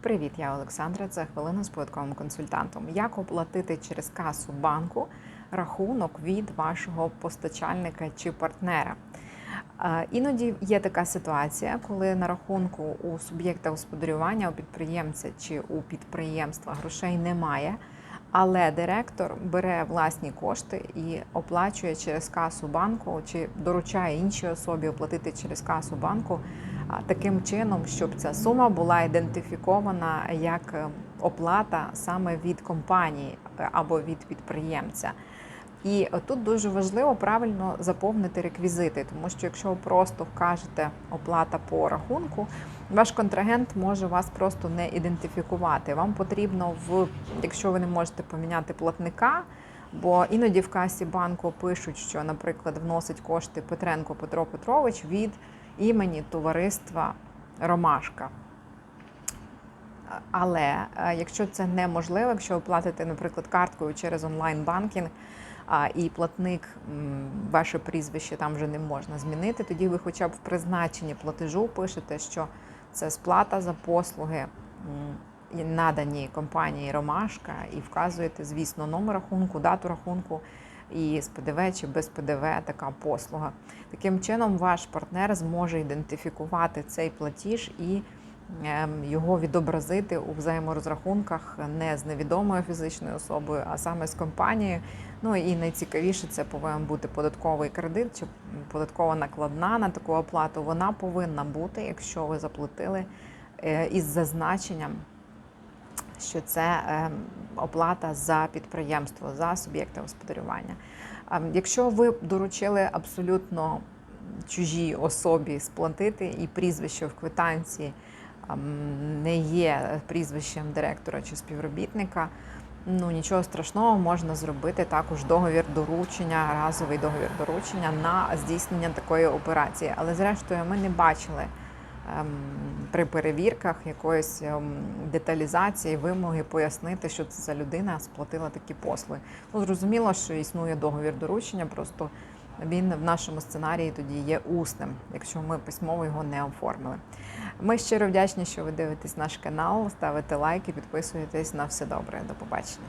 Привіт, я Олександра. Це хвилина з податковим консультантом. Як оплатити через касу банку рахунок від вашого постачальника чи партнера? Е, Іноді є така ситуація, коли на рахунку у суб'єкта господарювання, у підприємця чи у підприємства грошей немає, але директор бере власні кошти і оплачує через касу банку чи доручає іншій особі оплатити через касу банку таким чином, щоб ця сума була ідентифікована як е, оплата саме від компанії е, або від підприємця. І тут дуже важливо правильно заповнити реквізити, тому що якщо ви просто вкажете оплата по рахунку, ваш контрагент може вас просто не ідентифікувати. Вам потрібно в, якщо ви не можете поміняти платника, бо іноді в касі банку пишуть, що, наприклад, вносить кошти Петренко Петро Петрович від імені товариства Ромашка. Але е, якщо це неможливо, якщо ви платите, наприклад, карткою через онлайн-банкінг, і платник, ваше прізвище там вже не можна змінити, тоді ви хоча б в призначенні платежу пишете, що це сплата за послуги надані компанії Ромашка, і вказуєте, звісно, номер рахунку, дату рахунку. І з ПДВ чи без ПДВ така послуга. Таким чином, ваш партнер зможе ідентифікувати цей платіж і ем, його відобразити у взаєморозрахунках не з невідомою фізичною особою, а саме з компанією. Ну і найцікавіше це повинен бути податковий кредит чи податкова накладна на таку оплату. Вона повинна бути, якщо ви заплатили е, із зазначенням. Що це ем, оплата за підприємство, за суб'єкти господарювання. Ем, Якщо ви доручили абсолютно чужій особі сплатити і прізвище в квитанції ем, не є прізвищем директора чи співробітника, ну нічого страшного можна зробити також договір доручення, разовий договір доручення на здійснення такої операції. Але зрештою ми не бачили при перевірках якоїсь ем, деталізації, вимоги пояснити, що це за людина сплатила такі послуги. Ну, зрозуміло, що існує договір доручення, просто він в нашому сценарії тоді є усним, якщо ми письмово його не оформили. Ми щиро вдячні, що ви дивитесь наш канал, ставите лайки, підписуєтесь на все добре. До побачення.